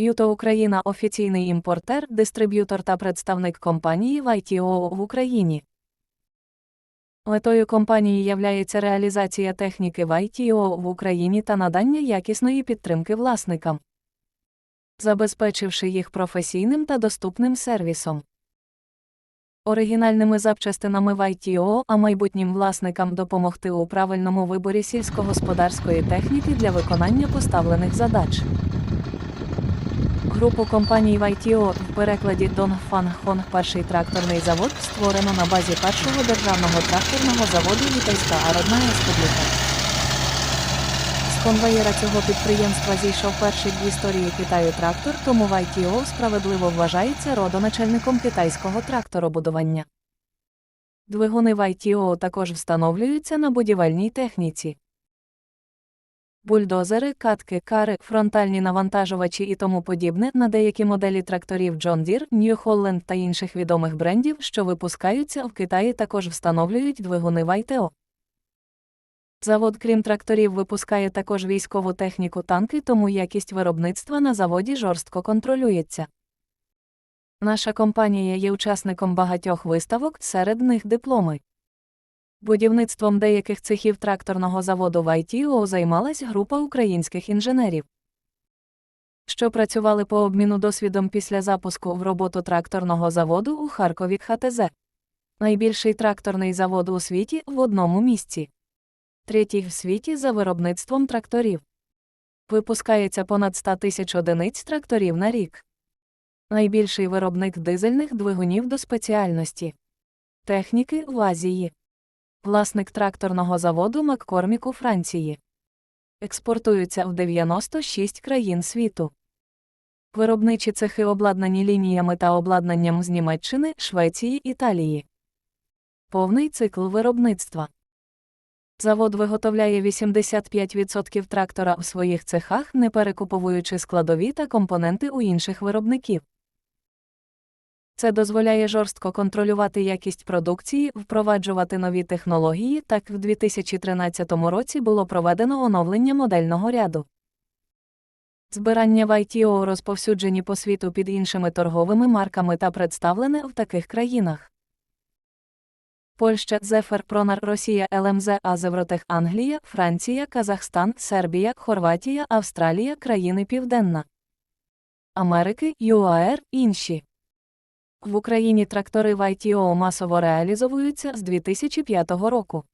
Юто Україна офіційний імпортер, дистриб'ютор та представник компанії в ITO в Україні. Метою компанії являється реалізація техніки в ITO в Україні та надання якісної підтримки власникам, забезпечивши їх професійним та доступним сервісом. Оригінальними запчастинами в ITO, а майбутнім власникам допомогти у правильному виборі сільськогосподарської техніки для виконання поставлених задач. Групу компаній в ITO в перекладі Dongfang Hong перший тракторний завод створено на базі першого державного тракторного заводу Вітайська Ародна Республіка. З конвеєра цього підприємства зійшов перший в історії Китаю трактор, тому в ITO справедливо вважається родоначальником китайського тракторобудування. Двигуни в ITO також встановлюються на будівельній техніці. Бульдозери, катки, кари, фронтальні навантажувачі і тому подібне на деякі моделі тракторів John Deere, New Holland та інших відомих брендів, що випускаються в Китаї, також встановлюють двигуни в ITO. Завод, крім тракторів, випускає також військову техніку танки, тому якість виробництва на заводі жорстко контролюється. Наша компанія є учасником багатьох виставок, серед них дипломи. Будівництвом деяких цехів тракторного заводу в ITO займалась група українських інженерів, що працювали по обміну досвідом після запуску в роботу тракторного заводу у Харкові ХТЗ. Найбільший тракторний завод у світі в одному місці. Третій в світі за виробництвом тракторів. Випускається понад 100 тисяч одиниць тракторів на рік. Найбільший виробник дизельних двигунів до спеціальності. Техніки в Азії. Власник тракторного заводу Маккормік у Франції. Експортуються в 96 країн світу. Виробничі цехи обладнані лініями та обладнанням з Німеччини, Швеції, Італії. Повний цикл виробництва. Завод виготовляє 85% трактора в своїх цехах, не перекуповуючи складові та компоненти у інших виробників. Це дозволяє жорстко контролювати якість продукції, впроваджувати нові технології. Так, в 2013 році було проведено оновлення модельного ряду. Збирання в ITO розповсюджені по світу під іншими торговими марками та представлене в таких країнах. Польща, Зефер, Пронар, Росія, ЛМЗ, Азевротех, Англія, Франція, Казахстан, Сербія, Хорватія, Австралія, країни Південна Америки, ЮАР, інші. В Україні трактори в ITO масово реалізовуються з 2005 року.